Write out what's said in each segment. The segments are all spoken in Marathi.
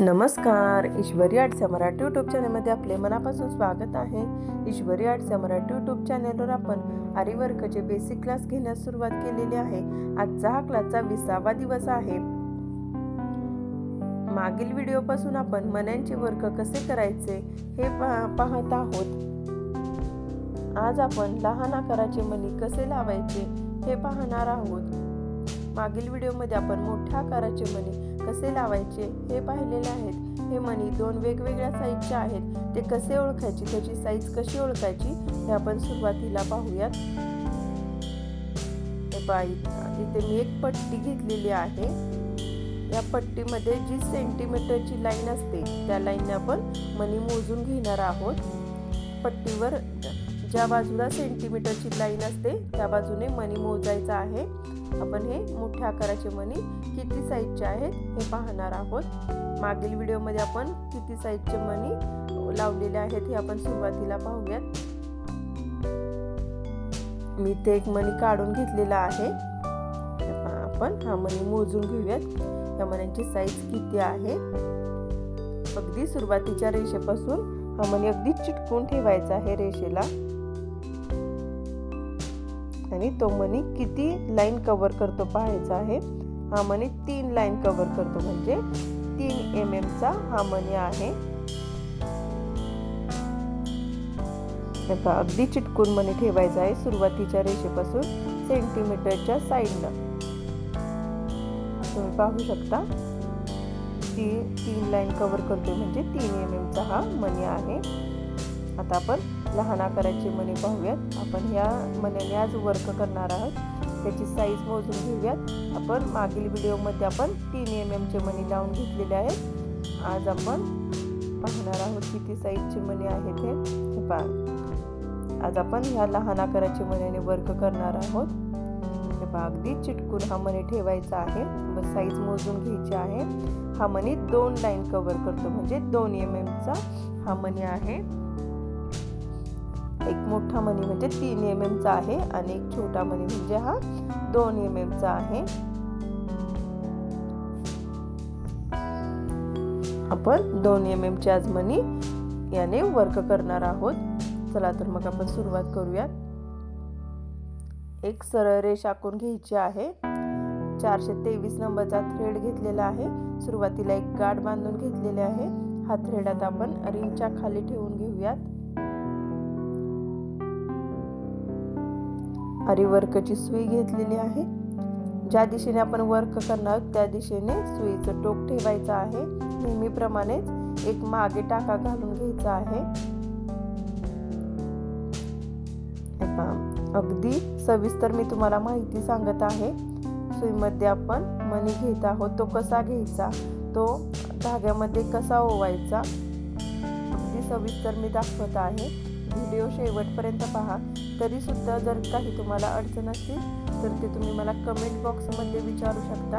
नमस्कार ईश्वरी आर्ट्सच्या मराठी यूट्यूब चॅनलमध्ये आपले मनापासून स्वागत आहे. ईश्वरी आर्ट्सच्या मराठी यूट्यूब चॅनलवर आपण आरीवर्कचे बेसिक क्लास घेण्यास सुरुवात केलेली आहे. आजचा हा क्लासचा विसावा दिवस आहे. मागील व्हिडिओपासून आपण मन्यांचे वर्क कसे करायचे हे पाहत आहोत. आज आपण लहान आकाराचे मणी कसे लावायचे हे पाहणार आहोत. मागील व्हिडिओमध्ये आपण मोठ्या आकाराचे मणी कसे लावायचे हे पाहिलेले आहेत. हे मणी दोन वेगवेगळ्या साईजचे आहेत. ते कसे ओळखायचे त्याची साईज कशी ओळखायची हे आपण सुरुवातीला पाहूयात. इथे मी एक पट्टी घेतलेली आहे. या पट्टीमध्ये जी सेंटीमीटरची लाईन असते त्या लाईनने आपण मणी मोजून घेणार आहोत. पट्टीवर ज्या बाजूला सेंटीमीटरची लाईन असते त्या बाजूने मणी मोजायचा आहे. आपण हे मोठ्या आकाराचे मणी किती साईजचे आहेत हे पाहणार आहोत. मागील व्हिडिओमध्ये आपण किती साईजचे मणी लावलेले आहेत हे आपण सुरुवातीला पाहूयात. मी ते एक मणी काढून घेतलेला आहे. आपण हा मणी मोजून घेऊयात. या मण्यांची साईज किती आहे? अगदी सुरुवातीच्या रेषेपासून हा मणी अगदी चिटकून ठेवायचा आहे रेषेला. आणि तो मनी किती लाईन कव्हर करतो पाहायचा आहे. हा मनी तीन लाईन कव्हर करतो म्हणजे तीन एम चा हा मनी आहे. हे अगदी चिटकून मनी ठेवायचा आहे सुरुवातीच्या रेषेपासून सेंटीमीटरच्या साईडनं. तुम्ही पाहू शकता ती तीन लाईन कव्हर करतो म्हणजे तीन एम एमचा हा मनी आहे. आता आपण लहान आकाराचे मणी पाहूयात. आपण ह्या मण्याने आज वर्क करणार आहोत. त्याची साईज मोजून घेऊयात. आपण मागील व्हिडिओमध्ये आपण तीन एम एमचे मणी लावून घेतलेले आहेत. आज आपण पाहणार आहोत किती साईजचे मणी आहेत हे. पहा. आज आपण ह्या लहान आकाराचे मण्याने वर्क करणार आहोत. हे पहा अगदी चिटकून हा मणी ठेवायचा आहे. व साईज मोजून घ्यायची आहे. हा मणी दोन लाईन कव्हर करतो. म्हणजे दोन एम एमचा हा मणी आहे. एक मोठा मणी म्हणजे तीन एम एमचा आहे आणि एक छोटा मणी म्हणजे हा दोन एम एमचा आहे. आपण दोन एम एमचे आज मणी याने वर्क करणार आहोत. चला तर मग आपण सुरुवात करूयात. एक सरळ रेष आखून घ्यायची आहे. चारशे तेवीस नंबरचा थ्रेड घेतलेला आहे. सुरुवातीला एक गाठ बांधून घेतलेले आहे. हा थ्रेड आता आपण रिंगच्या खाली ठेवून घेऊयात. आरी वर्कची सुई घेतलेली आहे. ज्या दिशेने आपण वर्क करणार आहोत त्या दिशेने सुईचं टोक ठेवायचं आहे. नेहमीप्रमाणेच एक मागे टाका घालून घ्यायचा आहे. अगदी सविस्तर मी तुम्हाला माहिती सांगत आहे. सुईमध्ये आपण मणी घेत आहोत. तो कसा घ्यायचा? तो धाग्यामध्ये कसा ओवायचा? अगदी सविस्तर मी दाखवत आहे. व्हिडिओ शेवटपर्यंत पहा. तरीसुद्धा जर काही तुम्हाला अडचण असतील तर ते तुम्ही मला कमेंट बॉक्समध्ये विचारू शकता.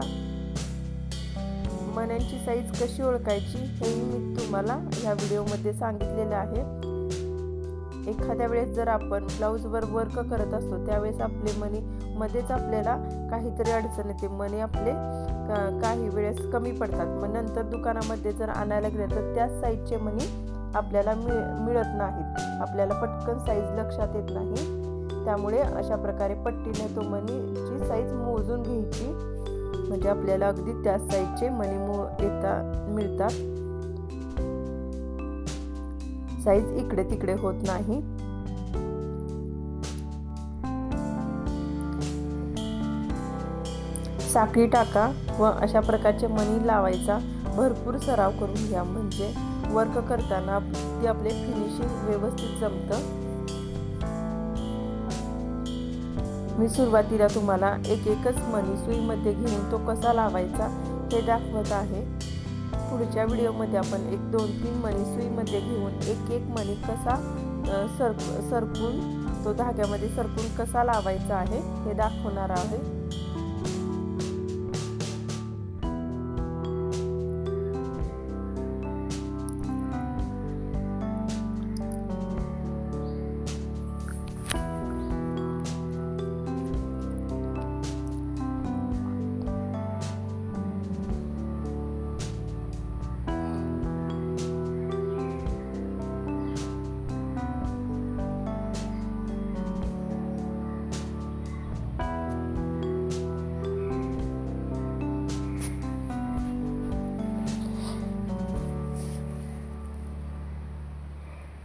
मण्यांची साईज कशी ओळखायची हेही मी तुम्हाला ह्या व्हिडिओमध्ये सांगितलेलं आहे. एखाद्या वेळेस जर आपण ब्लाऊजवर वर्क करत असतो त्यावेळेस आपले मनी मध्येच आपल्याला काहीतरी अडचण येते. मनी आपले का- काही वेळेस कमी पडतात. मग नंतर दुकानामध्ये जर आणायला गेले तर त्याच साईजचे मनी आपल्याला मिळ मिळत नाहीत. आपल्याला पटकन साईज लक्षात येत नाही. त्यामुळे अशा प्रकारे पट्टीने तो मनीची साईज मोजून घ्यायची. म्हणजे आपल्याला अगदी त्याच साईजचे मणी मो येता मिळतात. साईज इकडे तिकडे होत नाही. साखळी टाका व अशा प्रकारचे मणी लावायचा. भरपूर सराव करून घ्या. म्हणजे वर्क करताना ते आपले फिनिशिंग व्यवस्थित जमतं. मी सुरुवातीला तुम्हाला एक एकच मणी सुईमध्ये घेऊन तो कसा लावायचा हे दाखवत आहे. पुढच्या व्हिडिओमध्ये आपण एक दोन तीन मणी सुईमध्ये घेऊन एक एक मणी कसा सरक सरकून तो धाग्यामध्ये सरकून कसा लावायचा आहे हे दाखवणार आहे.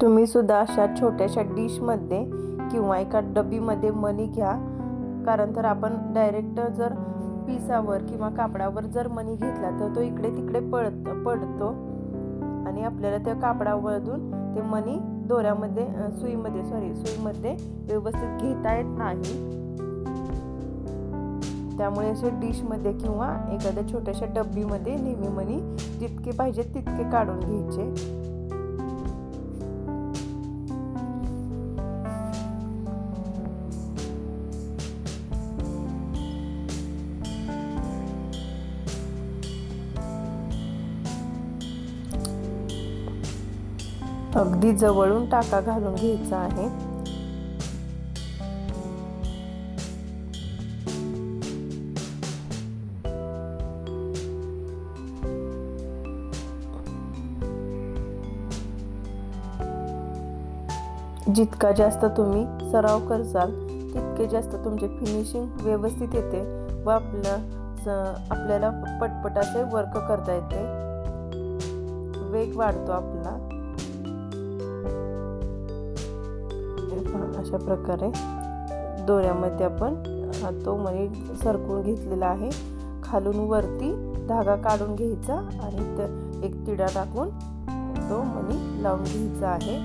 तुम्ही सुद्धा अशा छोट्याशा डिशमध्ये किंवा एका डबीमध्ये मनी घ्या. कारण तर आपण डायरेक्ट जर पिसावर किंवा कापडावर जर मनी घेतला तर तो इकडे तिकडे पडत पडतो. आणि आपल्याला त्या कापडावरून ते मनी दोऱ्यामध्ये सुईमध्ये सॉरी सुईमध्ये व्यवस्थित घेता येत नाही. त्यामुळे असे डिशमध्ये किंवा एखाद्या छोट्याशा डब्बीमध्ये नेहमी मनी जितके पाहिजे तितके काढून घ्यायचे. अगदी जवळून टाका घालून घ्यायचा आहे. जितका जास्त तुम्ही सराव करसाल तितके जास्त तुमचे फिनिशिंग व्यवस्थित येते व आपलं आपल्याला पटपटाचे वर्क करता येते. वेग वाढतो आपला. हे पहा, अशा प्रकारे दोऱ्यामध्ये आपण हा तो मणी सरकून घेतलेला आहे. खालून वरती धागा काढून घ्यायचा आणि एक तिडा टाकून तो मणी लावून घ्यायचा आहे.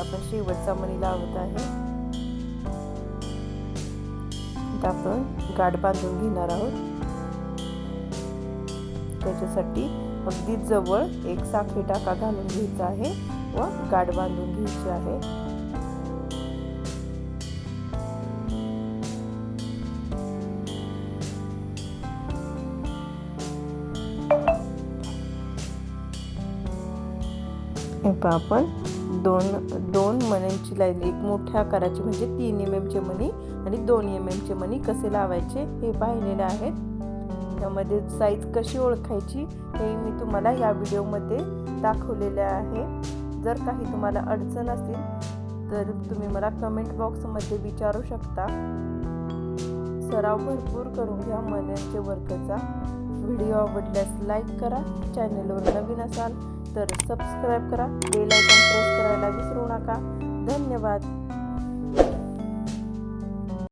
आपण शेवटचा मणी लावत आहे. आपण गाठ बांधून घेणार आहोत. त्याच्यासाठी अगदी जवळ एक साखळी टाका घालून घ्यायचा आहे. व गाठ बांधून घ्यायची आहे. आपण दोन दोन मण्यांची लाईन एक मोठ्या आकाराची म्हणजे तीन एम एमचे मणी आणि दोन एम एमचे मणी कसे लावायचे हे पाहिलेले आहेत त्यामध्ये साईज कशी ओळखायची हे मी तुम्हाला या व्हिडिओमध्ये दाखवलेले आहे. जर काही तुम्हाला अडचण असेल तर तुम्ही मला कमेंट बॉक्समध्ये विचारू शकता. सराव भरपूर करून घ्या मनाचे वर्कचा व्हिडिओ आवडल्यास लाईक करा. चॅनलवर नवीन असाल तर सबस्क्राईब करा. बेल आयकॉन प्रेस करायला विसरू नका. धन्यवाद.